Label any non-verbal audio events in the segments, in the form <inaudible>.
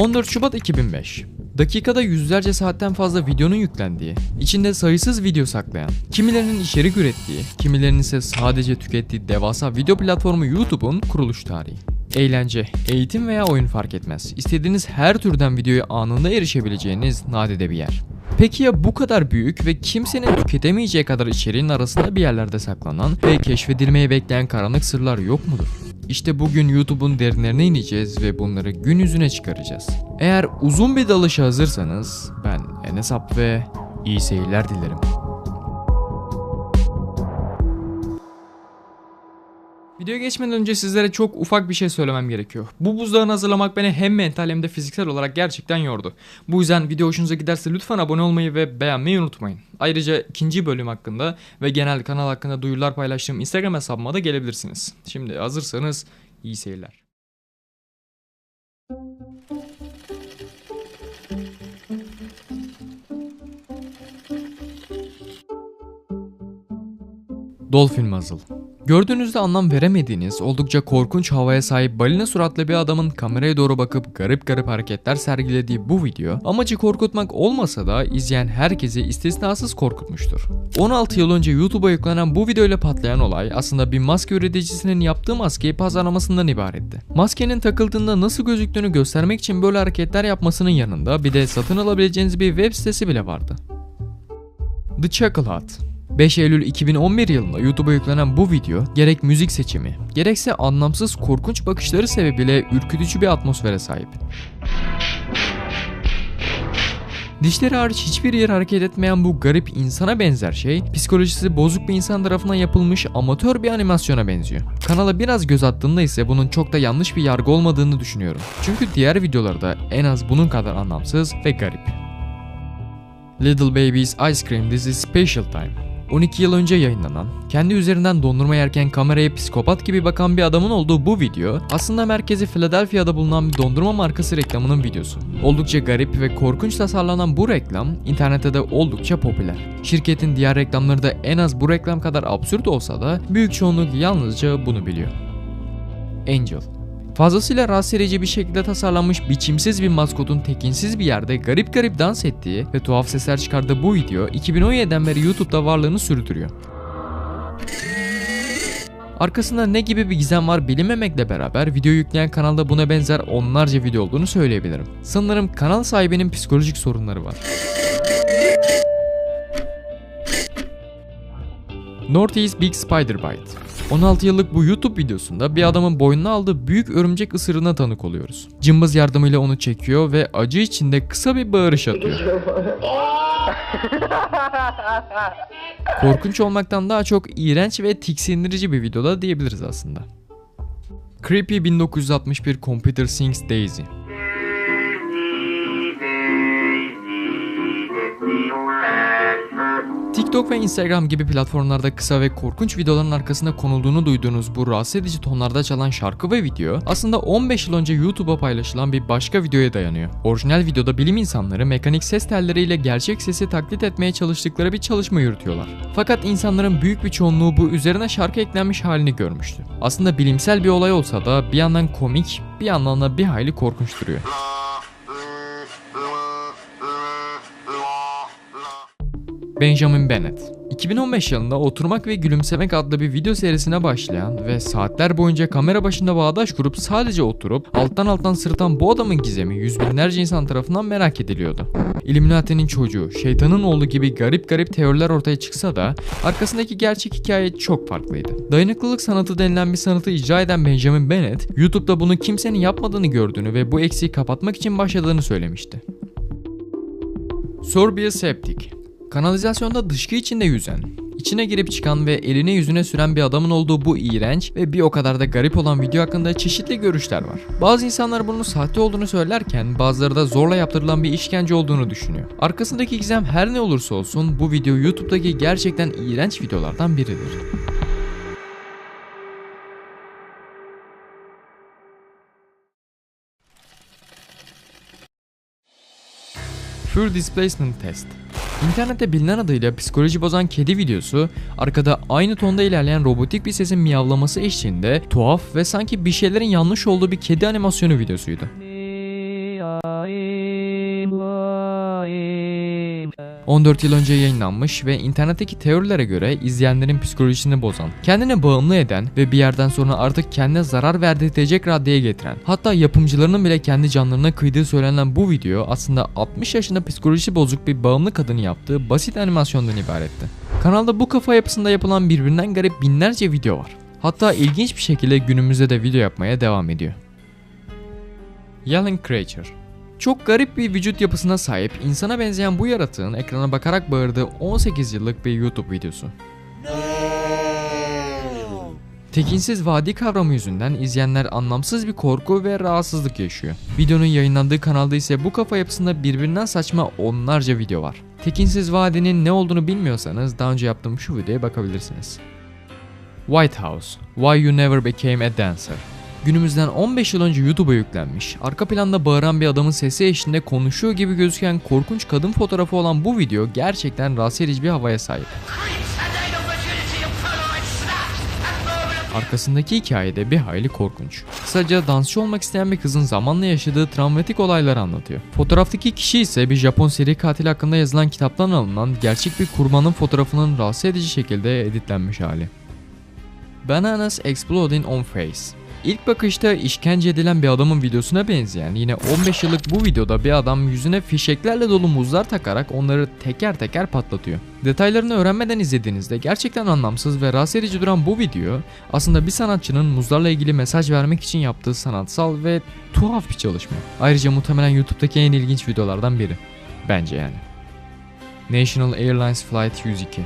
14 Şubat 2005 Dakikada yüzlerce saatten fazla videonun yüklendiği, içinde sayısız video saklayan, kimilerinin içerik ürettiği, kimilerinin ise sadece tükettiği devasa video platformu YouTube'un kuruluş tarihi. Eğlence, eğitim veya oyun fark etmez. İstediğiniz her türden videoya anında erişebileceğiniz nadide bir yer. Peki ya bu kadar büyük ve kimsenin tüketemeyeceği kadar içeriğin arasında bir yerlerde saklanan ve keşfedilmeyi bekleyen karanlık sırlar yok mudur? İşte bugün YouTube'un derinlerine ineceğiz ve bunları gün yüzüne çıkaracağız. Eğer uzun bir dalışa hazırsanız ben Enes Ap ve iyi seyirler dilerim. Videoya geçmeden önce sizlere çok ufak bir şey söylemem gerekiyor. Bu buzdağını hazırlamak beni hem mental hem de fiziksel olarak gerçekten yordu. Bu yüzden video hoşunuza giderse lütfen abone olmayı ve beğenmeyi unutmayın. Ayrıca ikinci bölüm hakkında ve genel kanal hakkında duyurular paylaştığım Instagram hesabıma da gelebilirsiniz. Şimdi hazırsanız iyi seyirler. Dolphin Muzzle Gördüğünüzde anlam veremediğiniz, oldukça korkunç havaya sahip balina suratlı bir adamın kameraya doğru bakıp garip garip hareketler sergilediği bu video, amacı korkutmak olmasa da izleyen herkesi istisnasız korkutmuştur. 16 yıl önce YouTube'a yüklenen bu videoyla patlayan olay aslında bir maske üreticisinin yaptığı maskeyi pazarlamasından ibaretti. Maskenin takıldığında nasıl gözüktüğünü göstermek için böyle hareketler yapmasının yanında bir de satın alabileceğiniz bir web sitesi bile vardı. The Chuckle Hut 5 Eylül 2011 yılında YouTube'a yüklenen bu video gerek müzik seçimi, gerekse anlamsız korkunç bakışları sebebiyle ürkütücü bir atmosfere sahip. Dişleri hariç hiçbir yer hareket etmeyen bu garip insana benzer şey, psikolojisi bozuk bir insan tarafından yapılmış amatör bir animasyona benziyor. Kanala biraz göz attığında ise bunun çok da yanlış bir yargı olmadığını düşünüyorum. Çünkü diğer videolarda en az bunun kadar anlamsız ve garip. Little Baby's Ice Cream This is Special Time 12 yıl önce yayınlanan, kendi üzerinden dondurma yerken kameraya psikopat gibi bakan bir adamın olduğu bu video aslında merkezi Philadelphia'da bulunan bir dondurma markası reklamının videosu. Oldukça garip ve korkunç tasarlanan bu reklam internette de oldukça popüler. Şirketin diğer reklamları da en az bu reklam kadar absürt olsa da büyük çoğunluk yalnızca bunu biliyor. Angel Fazlasıyla rahatsız bir şekilde tasarlanmış biçimsiz bir maskotun tekinsiz bir yerde garip garip dans ettiği ve tuhaf sesler çıkardığı bu video 2017'den beri YouTube'da varlığını sürdürüyor. Arkasında ne gibi bir gizem var bilinmemekle beraber video yükleyen kanalda buna benzer onlarca video olduğunu söyleyebilirim. Sanırım kanal sahibinin psikolojik sorunları var. Northeast Big Spider Bite 16 yıllık bu YouTube videosunda bir adamın boynuna aldığı büyük örümcek ısırığına tanık oluyoruz. Cımbız yardımıyla onu çekiyor ve acı içinde kısa bir bağırış atıyor. <laughs> Korkunç olmaktan daha çok iğrenç ve tiksindirici bir videoda diyebiliriz aslında. Creepy 1961 Computer Sings Daisy TikTok ve Instagram gibi platformlarda kısa ve korkunç videoların arkasında konulduğunu duyduğunuz bu rahatsız edici tonlarda çalan şarkı ve video aslında 15 yıl önce YouTube'a paylaşılan bir başka videoya dayanıyor. Orijinal videoda bilim insanları mekanik ses telleriyle gerçek sesi taklit etmeye çalıştıkları bir çalışma yürütüyorlar. Fakat insanların büyük bir çoğunluğu bu üzerine şarkı eklenmiş halini görmüştü. Aslında bilimsel bir olay olsa da bir yandan komik, bir yandan da bir hayli korkunç duruyor. Benjamin Bennett 2015 yılında Oturmak ve Gülümsemek adlı bir video serisine başlayan ve saatler boyunca kamera başında bağdaş kurup sadece oturup alttan alttan sırıtan bu adamın gizemi yüz binlerce insan tarafından merak ediliyordu. Illuminati'nin çocuğu, şeytanın oğlu gibi garip garip teoriler ortaya çıksa da arkasındaki gerçek hikaye çok farklıydı. Dayanıklılık sanatı denilen bir sanatı icra eden Benjamin Bennett, YouTube'da bunu kimsenin yapmadığını gördüğünü ve bu eksiği kapatmak için başladığını söylemişti. Sorbia Septic Kanalizasyonda dışkı içinde yüzen, içine girip çıkan ve eline yüzüne süren bir adamın olduğu bu iğrenç ve bir o kadar da garip olan video hakkında çeşitli görüşler var. Bazı insanlar bunun sahte olduğunu söylerken bazıları da zorla yaptırılan bir işkence olduğunu düşünüyor. Arkasındaki gizem her ne olursa olsun bu video YouTube'daki gerçekten iğrenç videolardan biridir. Full Displacement Test İnternette bilinen adıyla psikoloji bozan kedi videosu, arkada aynı tonda ilerleyen robotik bir sesin miyavlaması eşliğinde tuhaf ve sanki bir şeylerin yanlış olduğu bir kedi animasyonu videosuydu. 14 yıl önce yayınlanmış ve internetteki teorilere göre izleyenlerin psikolojisini bozan, kendine bağımlı eden ve bir yerden sonra artık kendine zarar verdirtecek raddeye getiren, hatta yapımcılarının bile kendi canlarına kıydığı söylenen bu video aslında 60 yaşında psikolojisi bozuk bir bağımlı kadını yaptığı basit animasyondan ibaretti. Kanalda bu kafa yapısında yapılan birbirinden garip binlerce video var. Hatta ilginç bir şekilde günümüzde de video yapmaya devam ediyor. Yelling Creature çok garip bir vücut yapısına sahip insana benzeyen bu yaratığın ekrana bakarak bağırdığı 18 yıllık bir YouTube videosu. Tekinsiz vadi kavramı yüzünden izleyenler anlamsız bir korku ve rahatsızlık yaşıyor. Videonun yayınlandığı kanalda ise bu kafa yapısında birbirinden saçma onlarca video var. Tekinsiz vadinin ne olduğunu bilmiyorsanız daha önce yaptığım şu videoya bakabilirsiniz. White House Why You Never Became a Dancer Günümüzden 15 yıl önce YouTube'a yüklenmiş, arka planda bağıran bir adamın sesi eşliğinde konuşuyor gibi gözüken korkunç kadın fotoğrafı olan bu video gerçekten rahatsız edici bir havaya sahip. Arkasındaki hikayede bir hayli korkunç. Kısaca dansçı olmak isteyen bir kızın zamanla yaşadığı travmatik olayları anlatıyor. Fotoğraftaki kişi ise bir Japon seri katil hakkında yazılan kitaptan alınan gerçek bir kurbanın fotoğrafının rahatsız edici şekilde editlenmiş hali. Bananas Exploding on Face İlk bakışta işkence edilen bir adamın videosuna benzeyen yine 15 yıllık bu videoda bir adam yüzüne fişeklerle dolu muzlar takarak onları teker teker patlatıyor. Detaylarını öğrenmeden izlediğinizde gerçekten anlamsız ve rahatsız edici duran bu video aslında bir sanatçının muzlarla ilgili mesaj vermek için yaptığı sanatsal ve tuhaf bir çalışma. Ayrıca muhtemelen YouTube'daki en ilginç videolardan biri. Bence yani. National Airlines Flight 102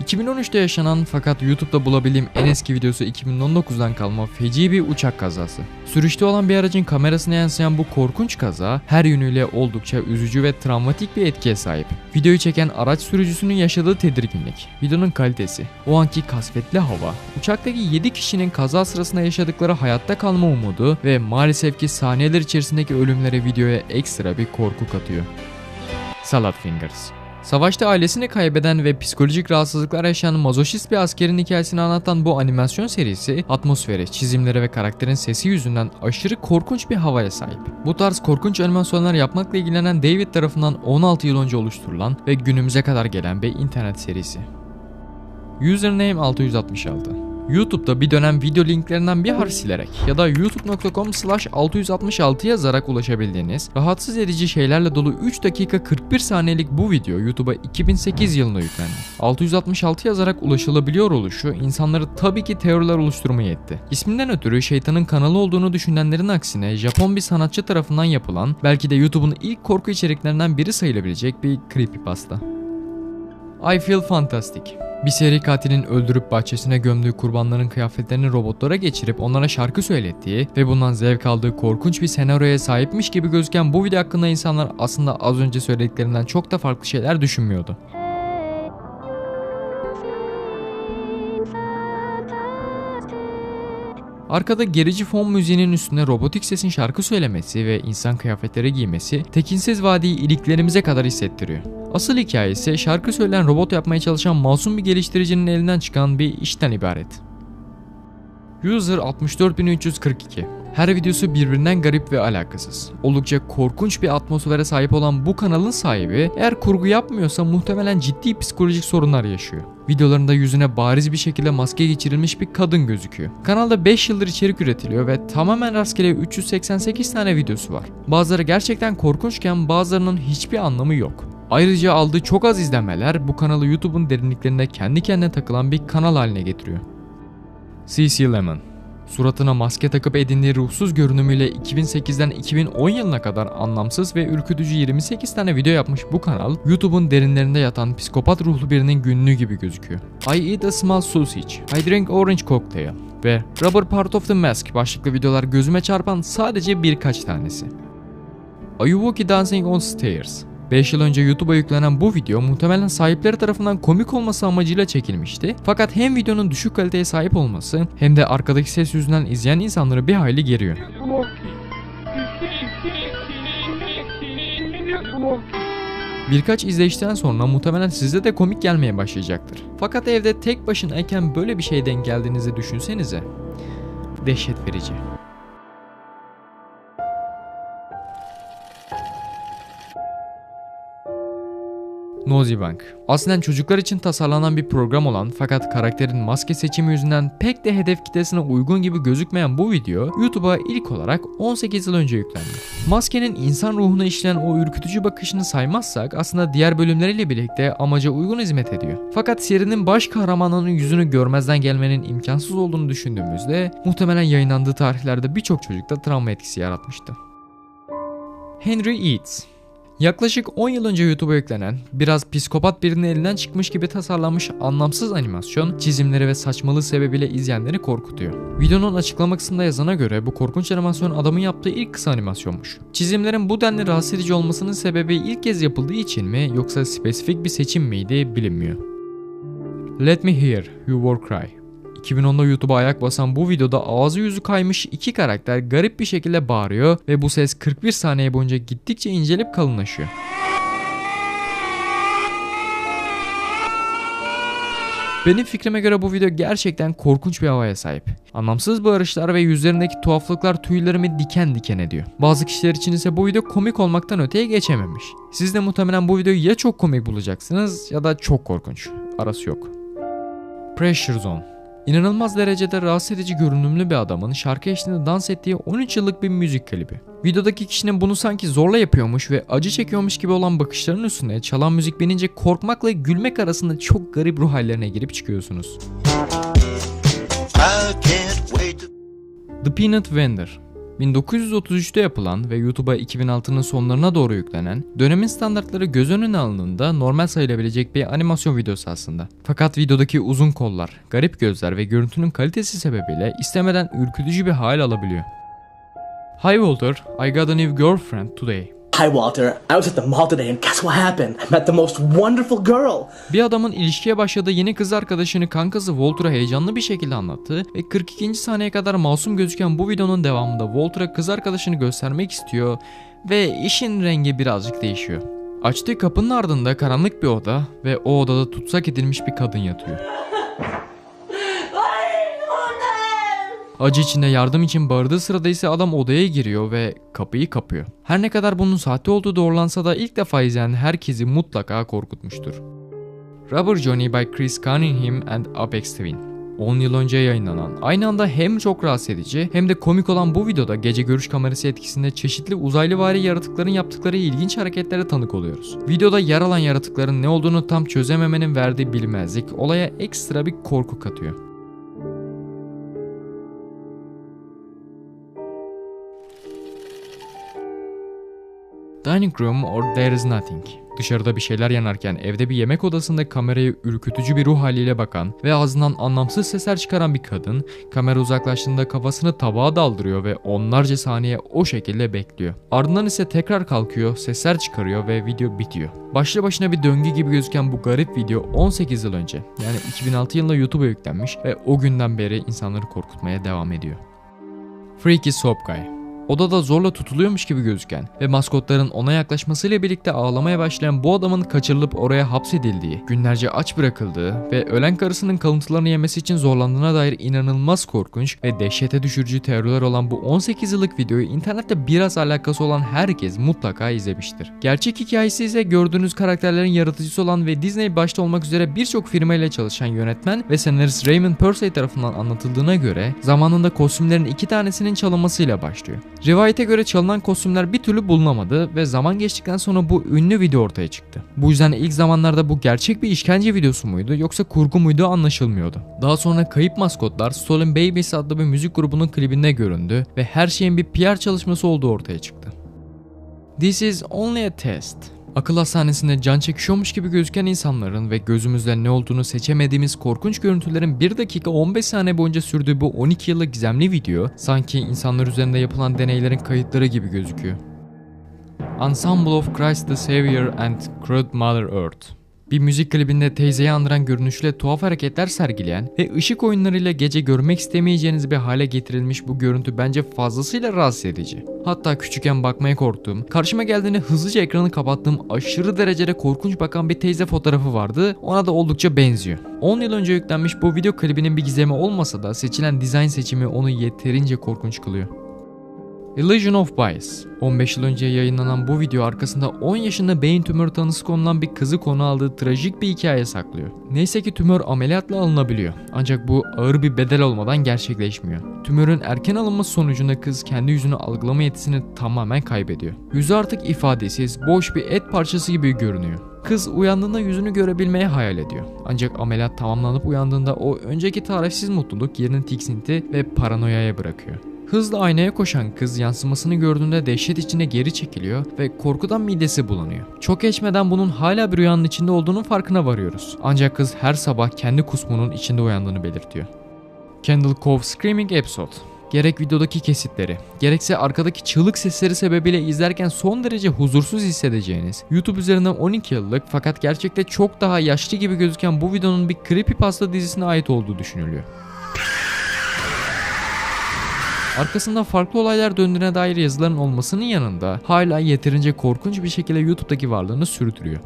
2013'te yaşanan fakat YouTube'da bulabildiğim en eski videosu 2019'dan kalma feci bir uçak kazası. Sürüşte olan bir aracın kamerasına yansıyan bu korkunç kaza her yönüyle oldukça üzücü ve travmatik bir etkiye sahip. Videoyu çeken araç sürücüsünün yaşadığı tedirginlik, videonun kalitesi, o anki kasvetli hava, uçaktaki 7 kişinin kaza sırasında yaşadıkları hayatta kalma umudu ve maalesef ki saniyeler içerisindeki ölümlere videoya ekstra bir korku katıyor. Salad Fingers Savaşta ailesini kaybeden ve psikolojik rahatsızlıklar yaşayan mazoşist bir askerin hikayesini anlatan bu animasyon serisi atmosferi, çizimleri ve karakterin sesi yüzünden aşırı korkunç bir havaya sahip. Bu tarz korkunç animasyonlar yapmakla ilgilenen David tarafından 16 yıl önce oluşturulan ve günümüze kadar gelen bir internet serisi. Username 666 YouTube'da bir dönem video linklerinden bir harf silerek ya da youtube.com slash 666 yazarak ulaşabildiğiniz rahatsız edici şeylerle dolu 3 dakika 41 saniyelik bu video YouTube'a 2008 yılında yüklendi. 666 yazarak ulaşılabiliyor oluşu insanları tabii ki teoriler oluşturmaya etti. İsminden ötürü şeytanın kanalı olduğunu düşünenlerin aksine Japon bir sanatçı tarafından yapılan belki de YouTube'un ilk korku içeriklerinden biri sayılabilecek bir creepypasta. I Feel Fantastic bir seri katilin öldürüp bahçesine gömdüğü kurbanların kıyafetlerini robotlara geçirip onlara şarkı söylettiği ve bundan zevk aldığı korkunç bir senaryoya sahipmiş gibi gözüken bu video hakkında insanlar aslında az önce söylediklerinden çok da farklı şeyler düşünmüyordu. Arkada gerici fon müziğinin üstüne robotik sesin şarkı söylemesi ve insan kıyafetleri giymesi tekinsiz vadiyi iliklerimize kadar hissettiriyor. Asıl hikayesi şarkı söyleyen robot yapmaya çalışan masum bir geliştiricinin elinden çıkan bir işten ibaret. User 64342 her videosu birbirinden garip ve alakasız. Oldukça korkunç bir atmosfere sahip olan bu kanalın sahibi eğer kurgu yapmıyorsa muhtemelen ciddi psikolojik sorunlar yaşıyor. Videolarında yüzüne bariz bir şekilde maske geçirilmiş bir kadın gözüküyor. Kanalda 5 yıldır içerik üretiliyor ve tamamen rastgele 388 tane videosu var. Bazıları gerçekten korkunçken bazılarının hiçbir anlamı yok. Ayrıca aldığı çok az izlenmeler bu kanalı YouTube'un derinliklerinde kendi kendine takılan bir kanal haline getiriyor. CC Lemon Suratına maske takıp edindiği ruhsuz görünümüyle 2008'den 2010 yılına kadar anlamsız ve ürkütücü 28 tane video yapmış bu kanal, YouTube'un derinlerinde yatan psikopat ruhlu birinin günlüğü gibi gözüküyor. I eat a small sausage, I drink orange cocktail ve Rubber Part of the Mask başlıklı videolar gözüme çarpan sadece birkaç tanesi. Ayuwoki Dancing on Stairs 5 yıl önce YouTube'a yüklenen bu video muhtemelen sahipleri tarafından komik olması amacıyla çekilmişti. Fakat hem videonun düşük kaliteye sahip olması hem de arkadaki ses yüzünden izleyen insanları bir hayli geriyor. Birkaç izleyişten sonra muhtemelen size de komik gelmeye başlayacaktır. Fakat evde tek başınayken böyle bir şey denk geldiğinizi düşünsenize. Dehşet verici. Nozibank. Aslında çocuklar için tasarlanan bir program olan fakat karakterin maske seçimi yüzünden pek de hedef kitlesine uygun gibi gözükmeyen bu video YouTube'a ilk olarak 18 yıl önce yüklendi. Maskenin insan ruhuna işleyen o ürkütücü bakışını saymazsak aslında diğer bölümleriyle birlikte amaca uygun hizmet ediyor. Fakat serinin baş kahramanının yüzünü görmezden gelmenin imkansız olduğunu düşündüğümüzde muhtemelen yayınlandığı tarihlerde birçok çocukta travma etkisi yaratmıştı. Henry Eads Yaklaşık 10 yıl önce YouTube'a yüklenen, biraz psikopat birinin elinden çıkmış gibi tasarlanmış anlamsız animasyon, çizimleri ve saçmalığı sebebiyle izleyenleri korkutuyor. Videonun açıklama kısmında yazana göre bu korkunç animasyon adamın yaptığı ilk kısa animasyonmuş. Çizimlerin bu denli rahatsız edici olmasının sebebi ilk kez yapıldığı için mi yoksa spesifik bir seçim miydi bilinmiyor. Let Me Hear You War Cry 2010'da YouTube'a ayak basan bu videoda ağzı yüzü kaymış iki karakter garip bir şekilde bağırıyor ve bu ses 41 saniye boyunca gittikçe incelip kalınlaşıyor. Benim fikrime göre bu video gerçekten korkunç bir havaya sahip. Anlamsız bağırışlar ve yüzlerindeki tuhaflıklar tüylerimi diken diken ediyor. Bazı kişiler için ise bu video komik olmaktan öteye geçememiş. Siz de muhtemelen bu videoyu ya çok komik bulacaksınız ya da çok korkunç. Arası yok. Pressure Zone İnanılmaz derecede rahatsız edici görünümlü bir adamın şarkı eşliğinde dans ettiği 13 yıllık bir müzik klibi. Videodaki kişinin bunu sanki zorla yapıyormuş ve acı çekiyormuş gibi olan bakışların üstüne çalan müzik binince korkmakla gülmek arasında çok garip ruh hallerine girip çıkıyorsunuz. The Peanut Vendor 1933'te yapılan ve YouTube'a 2006'nın sonlarına doğru yüklenen, dönemin standartları göz önüne alındığında normal sayılabilecek bir animasyon videosu aslında. Fakat videodaki uzun kollar, garip gözler ve görüntünün kalitesi sebebiyle istemeden ürkütücü bir hal alabiliyor. Hi Walter, I got a new girlfriend today. Hi Walter, I was at the mall today and guess what happened? I met the most wonderful girl. Bir adamın ilişkiye başladığı yeni kız arkadaşını kankası Walter'a heyecanlı bir şekilde anlattı ve 42. saniyeye kadar masum gözüken bu videonun devamında Walter'a kız arkadaşını göstermek istiyor ve işin rengi birazcık değişiyor. Açtığı kapının ardında karanlık bir oda ve o odada tutsak edilmiş bir kadın yatıyor. Acı içinde yardım için bağırdığı sırada ise adam odaya giriyor ve kapıyı kapıyor. Her ne kadar bunun sahte olduğu doğrulansa da ilk defa izleyen herkesi mutlaka korkutmuştur. Rubber Johnny by Chris Cunningham and Apex Twin 10 yıl önce yayınlanan, aynı anda hem çok rahatsız edici hem de komik olan bu videoda gece görüş kamerası etkisinde çeşitli uzaylı vari yaratıkların yaptıkları ilginç hareketlere tanık oluyoruz. Videoda yer alan yaratıkların ne olduğunu tam çözememenin verdiği bilmezlik olaya ekstra bir korku katıyor. Dining room or there is nothing. Dışarıda bir şeyler yanarken evde bir yemek odasında kameraya ürkütücü bir ruh haliyle bakan ve ağzından anlamsız sesler çıkaran bir kadın kamera uzaklaştığında kafasını tabağa daldırıyor ve onlarca saniye o şekilde bekliyor. Ardından ise tekrar kalkıyor, sesler çıkarıyor ve video bitiyor. Başlı başına bir döngü gibi gözüken bu garip video 18 yıl önce yani 2006 yılında YouTube'a yüklenmiş ve o günden beri insanları korkutmaya devam ediyor. Freaky Soap Guy Odada zorla tutuluyormuş gibi gözüken ve maskotların ona yaklaşmasıyla birlikte ağlamaya başlayan bu adamın kaçırılıp oraya hapsedildiği, günlerce aç bırakıldığı ve ölen karısının kalıntılarını yemesi için zorlandığına dair inanılmaz korkunç ve dehşete düşürücü teoriler olan bu 18 yıllık videoyu internette biraz alakası olan herkes mutlaka izlemiştir. Gerçek hikayesi ise gördüğünüz karakterlerin yaratıcısı olan ve Disney başta olmak üzere birçok firma çalışan yönetmen ve senarist Raymond Pursey tarafından anlatıldığına göre zamanında kostümlerin iki tanesinin çalınmasıyla başlıyor. Rivayete göre çalınan kostümler bir türlü bulunamadı ve zaman geçtikten sonra bu ünlü video ortaya çıktı. Bu yüzden ilk zamanlarda bu gerçek bir işkence videosu muydu yoksa kurgu muydu anlaşılmıyordu. Daha sonra kayıp maskotlar Stolen Babies adlı bir müzik grubunun klibinde göründü ve her şeyin bir PR çalışması olduğu ortaya çıktı. This is only a test. Akıl hastanesinde can çekişiyormuş gibi gözüken insanların ve gözümüzde ne olduğunu seçemediğimiz korkunç görüntülerin 1 dakika 15 saniye boyunca sürdüğü bu 12 yıllık gizemli video sanki insanlar üzerinde yapılan deneylerin kayıtları gibi gözüküyor. Ensemble of Christ the Savior and Crude Mother Earth bir müzik klibinde teyzeyi andıran görünüşle tuhaf hareketler sergileyen ve ışık oyunlarıyla gece görmek istemeyeceğiniz bir hale getirilmiş bu görüntü bence fazlasıyla rahatsız edici. Hatta küçükken bakmaya korktuğum, karşıma geldiğinde hızlıca ekranı kapattığım aşırı derecede korkunç bakan bir teyze fotoğrafı vardı. Ona da oldukça benziyor. 10 yıl önce yüklenmiş bu video klibinin bir gizemi olmasa da seçilen dizayn seçimi onu yeterince korkunç kılıyor. Illusion of Bias 15 yıl önce yayınlanan bu video arkasında 10 yaşında beyin tümörü tanısı konulan bir kızı konu aldığı trajik bir hikaye saklıyor. Neyse ki tümör ameliyatla alınabiliyor. Ancak bu ağır bir bedel olmadan gerçekleşmiyor. Tümörün erken alınması sonucunda kız kendi yüzünü algılama yetisini tamamen kaybediyor. Yüzü artık ifadesiz, boş bir et parçası gibi görünüyor. Kız uyandığında yüzünü görebilmeyi hayal ediyor. Ancak ameliyat tamamlanıp uyandığında o önceki tarifsiz mutluluk yerini tiksinti ve paranoyaya bırakıyor. Hızla aynaya koşan kız yansımasını gördüğünde dehşet içinde geri çekiliyor ve korkudan midesi bulanıyor. Çok geçmeden bunun hala bir rüyanın içinde olduğunun farkına varıyoruz. Ancak kız her sabah kendi kusmunun içinde uyandığını belirtiyor. Candle Cove Screaming Episode Gerek videodaki kesitleri, gerekse arkadaki çığlık sesleri sebebiyle izlerken son derece huzursuz hissedeceğiniz, YouTube üzerinden 12 yıllık fakat gerçekte çok daha yaşlı gibi gözüken bu videonun bir creepypasta dizisine ait olduğu düşünülüyor. Arkasında farklı olaylar döndüğüne dair yazıların olmasının yanında hala yeterince korkunç bir şekilde YouTube'daki varlığını sürdürüyor.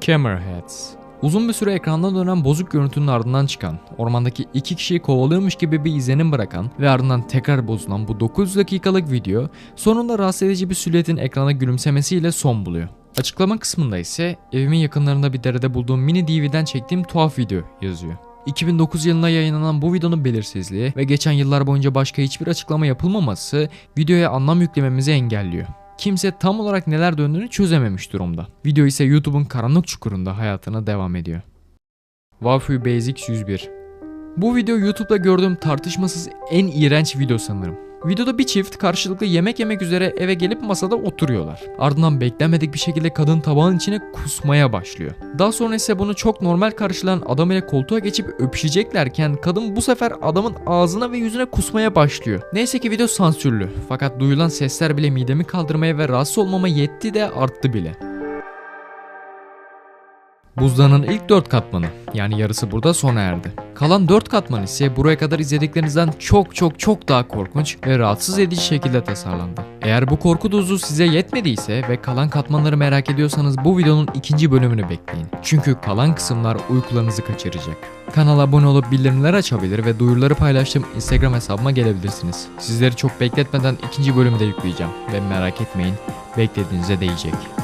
Cameraheads Uzun bir süre ekranda dönen bozuk görüntünün ardından çıkan, ormandaki iki kişiyi kovalıyormuş gibi bir izlenim bırakan ve ardından tekrar bozulan bu 900 dakikalık video sonunda rahatsız edici bir silüetin ekrana gülümsemesiyle son buluyor. Açıklama kısmında ise evimin yakınlarında bir derede bulduğum mini DVD'den çektiğim tuhaf video yazıyor. 2009 yılında yayınlanan bu videonun belirsizliği ve geçen yıllar boyunca başka hiçbir açıklama yapılmaması videoya anlam yüklememizi engelliyor. Kimse tam olarak neler döndüğünü çözememiş durumda. Video ise YouTube'un karanlık çukurunda hayatına devam ediyor. Wafu Basics 101 Bu video YouTube'da gördüğüm tartışmasız en iğrenç video sanırım. Videoda bir çift karşılıklı yemek yemek üzere eve gelip masada oturuyorlar. Ardından beklenmedik bir şekilde kadın tabağın içine kusmaya başlıyor. Daha sonra ise bunu çok normal karşılayan adam ile koltuğa geçip öpüşeceklerken kadın bu sefer adamın ağzına ve yüzüne kusmaya başlıyor. Neyse ki video sansürlü fakat duyulan sesler bile midemi kaldırmaya ve rahatsız olmama yetti de arttı bile. Buzdağının ilk 4 katmanı yani yarısı burada sona erdi. Kalan 4 katman ise buraya kadar izlediklerinizden çok çok çok daha korkunç ve rahatsız edici şekilde tasarlandı. Eğer bu korku dozu size yetmediyse ve kalan katmanları merak ediyorsanız bu videonun ikinci bölümünü bekleyin. Çünkü kalan kısımlar uykularınızı kaçıracak. Kanala abone olup bildirimleri açabilir ve duyuruları paylaştığım Instagram hesabıma gelebilirsiniz. Sizleri çok bekletmeden ikinci bölümü de yükleyeceğim ve merak etmeyin beklediğinize değecek.